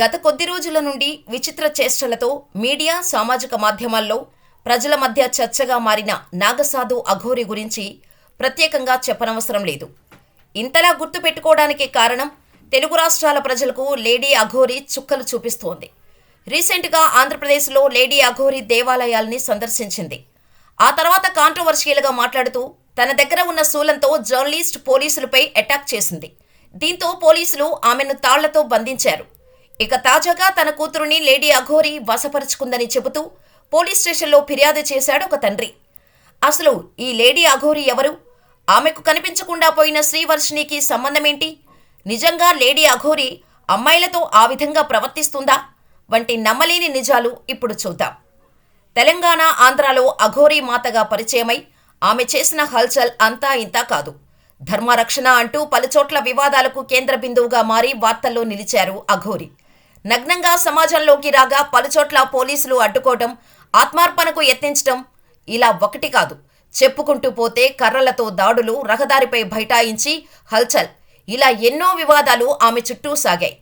గత కొద్ది రోజుల నుండి విచిత్ర చేష్టలతో మీడియా సామాజిక మాధ్యమాల్లో ప్రజల మధ్య చర్చగా మారిన నాగసాధు అఘోరి గురించి ప్రత్యేకంగా చెప్పనవసరం లేదు. ఇంతలా గుర్తుపెట్టుకోవడానికి కారణం తెలుగు రాష్ట్రాల ప్రజలకు లేడీ అఘోరి చుక్కలు చూపిస్తోంది. రీసెంట్గా ఆంధ్రప్రదేశ్లో లేడీ అఘోరి దేవాలయాల్ని సందర్శించింది. ఆ తర్వాత కాంట్రవర్షియల్గా మాట్లాడుతూ తన దగ్గర ఉన్న శూలంతో జర్నలిస్ట్ పోలీసులపై అటాక్ చేసింది. దీంతో పోలీసులు ఆమెను తాళ్ళతో బంధించారు. ఇక తాజాగా తన కూతురుని లేడీ అఘోరి వశపరుచుకుందని చెబుతూ పోలీస్ స్టేషన్లో ఫిర్యాదు చేశాడు ఒక తండ్రి. అసలు ఈ లేడీ అఘోరి ఎవరు? ఆమెకు కనిపించకుండా పోయిన శ్రీవర్షిణికి సంబంధమేంటి? నిజంగా లేడీ అఘోరి అమ్మాయిలతో ఆ విధంగా ప్రవర్తిస్తుందా? వంటి నమ్మలేని నిజాలు ఇప్పుడు చూద్దాం. తెలంగాణ ఆంధ్రాలో అఘోరీ మాతగా పరిచయమై ఆమె చేసిన హల్చల్ అంతా ఇంతా కాదు. ధర్మరక్షణ అంటూ పలుచోట్ల వివాదాలకు కేంద్ర బిందువుగా మారి వార్తల్లో నిలిచారు అఘోరి. నగ్నంగా సమాజంలోకి రాగా పలుచోట్ల పోలీసులు అడ్డుకోవటం ఆత్మార్పణకు యత్నించటం ఇలా ఒకటి కాదు. చెప్పుకుంటూ పోతే కర్రలతో దాడులు రహదారిపై బైఠాయించి హల్చల్. ఇలా ఎన్నో వివాదాలు ఆమె చుట్టూ సాగాయి.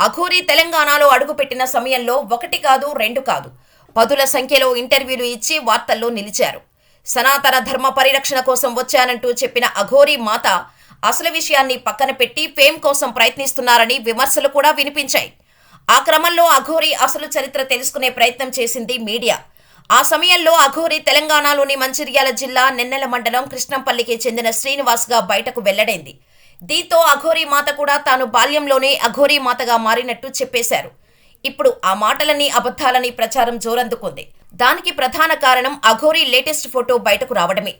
అఘోరి తెలంగాణలో అడుగుపెట్టిన సమయంలో ఒకటి కాదు రెండు కాదు. పదుల సంఖ్యలో ఇంటర్వ్యూలు ఇచ్చి వార్తల్లో నిలిచారు. సనాతన ధర్మ పరిరక్షణ కోసం వచ్చానంటూ చెప్పిన అఘోరీ మాత అసలు విషయాన్ని పక్కన పెట్టి ఫేమ్ కోసం ప్రయత్నిస్తున్నారని విమర్శలు కూడా వినిపించాయి. ఆ క్రమంలో అఘోరి అసలు చరిత్ర తెలుసుకునే ప్రయత్నం చేసింది మీడియా. ఆ సమయంలో అఘోరి తెలంగాణలోని మంచిర్యాల జిల్లా నెన్నెల మండలం కృష్ణంపల్లికి చెందిన శ్రీనివాస్గా బయటకు వెల్లడైంది. దీంతో అఘోరి మాత కూడా తాను బాల్యంలోనే అఘోరి మాతగా మారినట్టు చెప్పేశారు. ఇప్పుడు ఆ మాటలని అబద్ధాలని ప్రచారం జోరందుకుంది. దానికి ప్రధాన కారణం అఘోరి లేటెస్ట్ ఫోటో బయటకు రావడమే.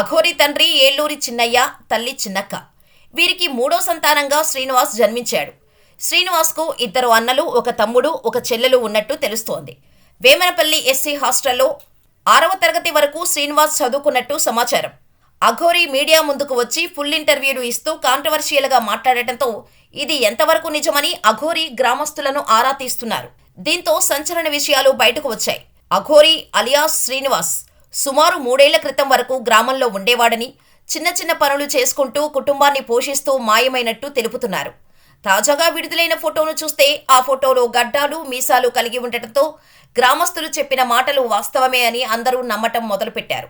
అఘోరి తండ్రి ఏలూరి చిన్నయ్య తల్లి చిన్నక్క. వీరికి మూడో సంతానంగా శ్రీనివాస్ జన్మించాడు. శ్రీనివాస్కు ఇద్దరు అన్నలు ఒక తమ్ముడు ఒక చెల్లెలు ఉన్నట్టు తెలుస్తోంది. వేమనపల్లి ఎస్సీ హాస్టల్లో ఆరవ తరగతి వరకు శ్రీనివాస్ చదువుకున్నట్టు సమాచారం. అఘోరి మీడియా ముందుకు వచ్చి ఫుల్ ఇంటర్వ్యూలు ఇస్తూ కాంట్రవర్షియల్గా మాట్లాడటంతో ఇది ఎంతవరకు నిజమని అఘోరి గ్రామస్తులను ఆరా తీస్తున్నారు. దీంతో సంచలన విషయాలు బయటకు వచ్చాయి. అఘోరి అలియాస్ శ్రీనివాస్ సుమారు మూడేళ్ళ క్రితం వరకు గ్రామంలో ఉండేవాడని చిన్న చిన్న పనులు చేసుకుంటూ కుటుంబాన్ని పోషిస్తూ మాయమైనట్టు తెలుపుతున్నారు. తాజాగా విడుదలైన ఫోటోను చూస్తే ఆ ఫోటోలో గడ్డాలు మీసాలు కలిగి ఉండటంతో గ్రామస్తులు చెప్పిన మాటలు వాస్తవమే అని అందరూ నమ్మటం మొదలుపెట్టారు.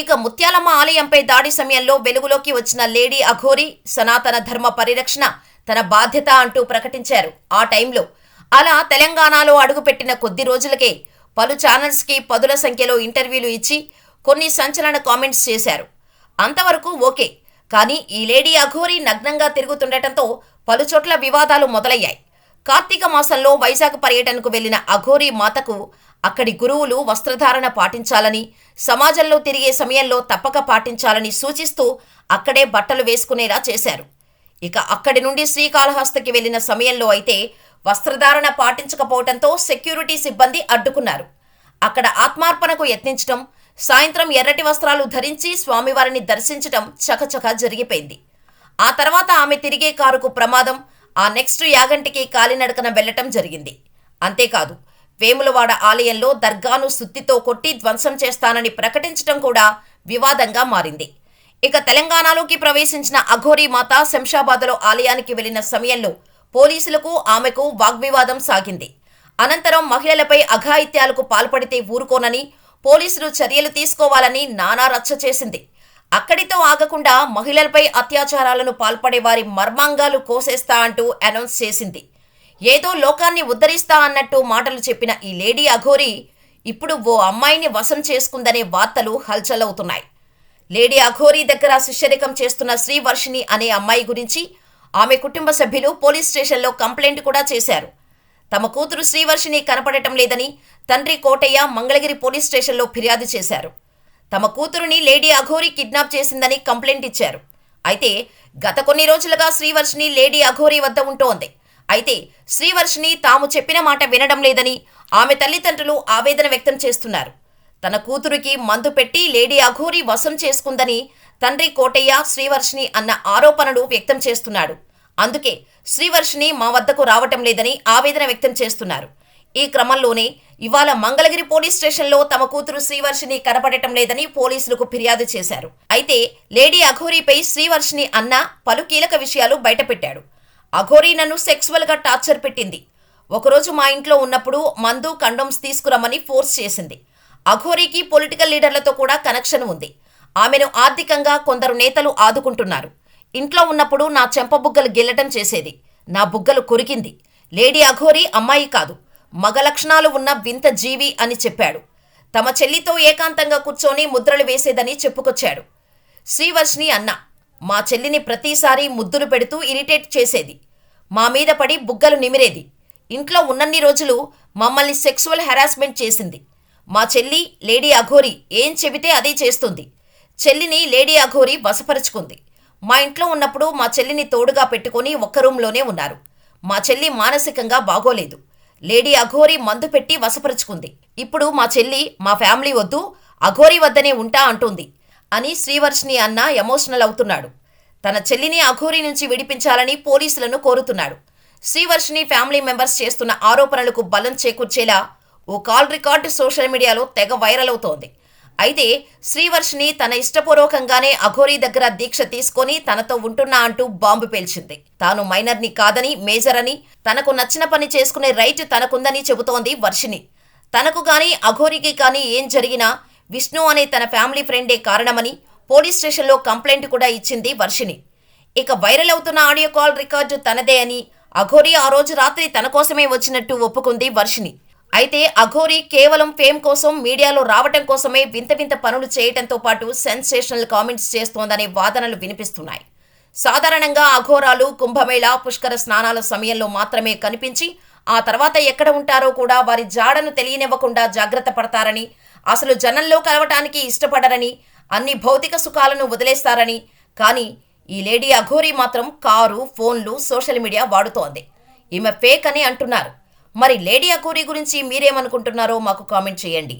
ఇక ముత్యాలమ్మ ఆలయంపై దాడి సమయంలో వెలుగులోకి వచ్చిన లేడీ అఘోరి సనాతన ధర్మ పరిరక్షణ తన బాధ్యత అంటూ ప్రకటించారు. ఆ టైంలో అలా తెలంగాణలో అడుగుపెట్టిన కొద్ది రోజులకే పలు ఛానల్స్కి పదుల సంఖ్యలో ఇంటర్వ్యూలు ఇచ్చి కొన్ని సంచలన కామెంట్స్ చేశారు. అంతవరకు ఓకే కానీ ఈ లేడీ అఘోరి నగ్నంగా తిరుగుతుండటంతో పలుచోట్ల వివాదాలు మొదలయ్యాయి. కార్తీక మాసంలో వైజాగ్ పర్యటనకు వెళ్ళిన అఘోరి మాతకు అక్కడి గురువులు వస్త్రధారణ పాటించాలని సమాజంలో తిరిగే సమయంలో తప్పక పాటించాలని సూచిస్తూ అక్కడే బట్టలు వేసుకునేలా చేశారు. ఇక అక్కడి నుండి శ్రీకాళహస్తికి వెళ్ళిన సమయంలో అయితే వస్త్రధారణ పాటించకపోవడంతో సెక్యూరిటీ సిబ్బంది అడ్డుకున్నారు. అక్కడ ఆత్మార్పణకు యత్నించటం సాయంత్రం ఎర్రటి వస్త్రాలు ధరించి స్వామివారిని దర్శించటం చకచక జరిగిపోయింది. ఆ తర్వాత ఆమె తిరిగే కారుకు ప్రమాదం ఆ నెక్స్ట్ యాగంటికి కాలినడకన వెళ్ళటం జరిగింది. అంతేకాదు వేములవాడ ఆలయంలో దర్గాను సుత్తితో కొట్టి ధ్వంసం చేస్తానని ప్రకటించటం కూడా వివాదంగా మారింది. ఇక తెలంగాణలోకి ప్రవేశించిన అఘోరీ మాత శంషాబాద్లో ఆలయానికి వెళ్ళిన సమయంలో పోలీసులకు ఆమెకు వాగ్వివాదం సాగింది. అనంతరం మహిళలపై అఘాయిత్యాలకు పాల్పడితే ఊరుకోనని పోలీసులు చర్యలు తీసుకోవాలని నానా రచ్చ చేసింది. అక్కడితో ఆగకుండా మహిళలపై అత్యాచారాలను పాల్పడే వారి మర్మాంగాలు కోసేస్తా అంటూ అనౌన్స్ చేసింది. ఏదో లోకాన్ని ఉద్ధరిస్తా అన్నట్టు మాటలు చెప్పిన ఈ లేడీ అఘోరి ఇప్పుడు ఓ అమ్మాయిని వశం చేసుకుందనే వార్తలు హల్చలవుతున్నాయి లేడీ అఘోరి దగ్గర శిష్యరికం చేస్తున్న శ్రీవర్షిణి అనే అమ్మాయి గురించి ఆమె కుటుంబ సభ్యులు పోలీస్ స్టేషన్లో కంప్లైంట్ కూడా చేశారు. తమ కూతురు శ్రీవర్షిణి కనపడటం లేదని తండ్రి కోటయ్య మంగళగిరి పోలీస్ స్టేషన్లో ఫిర్యాదు చేశారు. తమ కూతురుని లేడీ అఘోరి కిడ్నాప్ చేసిందని కంప్లైంట్ ఇచ్చారు. అయితే గత కొన్ని రోజులుగా శ్రీవర్షిని లేడీ అఘోరి వద్ద ఉంటోంది. అయితే శ్రీవర్షిని తాము చెప్పిన మాట వినడం లేదని ఆమె తల్లిదండ్రులు ఆవేదన వ్యక్తం చేస్తున్నారు. తన కూతురికి మందు పెట్టి లేడీ అఘోరి వశం చేసుకుందని తండ్రి కోటయ్య శ్రీవర్షిని అన్న ఆరోపణలు వ్యక్తం చేస్తున్నాడు. అందుకే శ్రీవర్షిని మా వద్దకు రావటం లేదని ఆవేదన వ్యక్తం చేస్తున్నారు. ఈ క్రమంలోనే ఇవాళ మంగళగిరి పోలీస్ స్టేషన్లో తమ కూతురు శ్రీవర్షిని కనపడటం లేదని పోలీసులకు ఫిర్యాదు చేశారు. అయితే లేడీ అఘోరీపై శ్రీవర్షిని అన్న పలు కీలక విషయాలు బయటపెట్టాడు. అఘోరీ నన్ను సెక్సువల్గా టార్చర్ పెట్టింది. ఒకరోజు మా ఇంట్లో ఉన్నప్పుడు మందు కండోమ్స్ తీసుకురమ్మని ఫోర్స్ చేసింది. అఘోరీకి పొలిటికల్ లీడర్లతో కూడా కనెక్షన్ ఉంది. ఆమెను ఆర్థికంగా కొందరు నేతలు ఆదుకుంటున్నారు. ఇంట్లో ఉన్నప్పుడు నా చెంప బుగ్గలు గిల్లటం చేసేది. నా బుగ్గలు కొరికింది. లేడీ అఘోరీ అమ్మాయి కాదు. మగ లక్షణాలు ఉన్న వింత జీవి అని చెప్పాడు. తమ చెల్లితో ఏకాంతంగా కూర్చొని ముద్రలు వేసేదని చెప్పుకొచ్చాడు. శ్రీవర్షిని అన్న మా చెల్లిని ప్రతిసారి ముద్దులు పెడుతూ ఇరిటేట్ చేసేది. మా మీద పడి బుగ్గలు నిమిరేది. ఇంట్లో ఉన్నన్ని రోజులు మమ్మల్ని సెక్సువల్ హెరాస్మెంట్ చేసింది. మా చెల్లి లేడీ అఘోరి ఏం చెబితే అదే చేస్తుంది. చెల్లిని లేడీ అఘోరి వశపరుచుకుంది. మా ఇంట్లో ఉన్నప్పుడు మా చెల్లిని తోడుగా పెట్టుకొని ఒక్క రూంలోనే ఉన్నారు. మా చెల్లి మానసికంగా బాగోలేదు. లేడీ అఘోరి మందు పెట్టి వశపరుచుకుంది. ఇప్పుడు మా చెల్లి మా ఫ్యామిలీ వద్దు అఘోరి వద్దనే ఉంటా అంటుంది అని శ్రీవర్షిని అన్న ఎమోషనల్ అవుతున్నాడు. తన చెల్లిని అఘోరి నుంచి విడిపించాలని పోలీసులను కోరుతున్నాడు. శ్రీవర్షిని ఫ్యామిలీ మెంబర్స్ చేస్తున్న ఆరోపణలకు బలం చేకూర్చేలా ఓ కాల్ రికార్డు సోషల్ మీడియాలో తెగ వైరల్ అవుతోంది. అయితే శ్రీవర్షిని తన ఇష్టపూర్వకంగానే అఘోరీ దగ్గర దీక్ష తీసుకొని తనతో ఉంటున్నా అంటూ బాంబు పేల్చింది. తాను మైనర్ని కాదని మేజర్ అని తనకు నచ్చిన పని చేసుకునే రైట్ తనకుందని చెబుతోంది వర్షిని తనకు గాని అఘోరికి కానీ ఏం జరిగినా విష్ణు అనే తన ఫ్యామిలీ ఫ్రెండే కారణమని పోలీస్ స్టేషన్లో కంప్లైంట్ కూడా ఇచ్చింది వర్షిని ఇక వైరల్ అవుతున్న ఆడియో కాల్ రికార్డు తనదే అని అఘోరి ఆ రోజు రాత్రి తన కోసమే వచ్చినట్టు ఒప్పుకుంది వర్షిని అయితే అఘోరి కేవలం ఫేమ్ కోసం మీడియాలో రావటం కోసమే వింత వింత పనులు చేయటంతో పాటు సెన్సేషనల్ కామెంట్స్ చేస్తోందనే వాదనలు వినిపిస్తున్నాయి. సాధారణంగా అఘోరాలు కుంభమేళ పుష్కర స్నానాల సమయంలో మాత్రమే కనిపించి ఆ తర్వాత ఎక్కడ ఉంటారో కూడా వారి జాడను తెలియనివ్వకుండా జాగ్రత్త పడతారని అసలు జనంలో కలవటానికి ఇష్టపడరని అన్ని భౌతిక సుఖాలను వదిలేస్తారని కానీ ఈ లేడీ అఘోరీ మాత్రం కారు ఫోన్లు సోషల్ మీడియా వాడుతోంది. ఈమె ఫేక్ అని అంటున్నారు. మరి లేడీ అఘోరీ గురించి మీరేమనుకుంటున్నారో మాకు కామెంట్ చేయండి.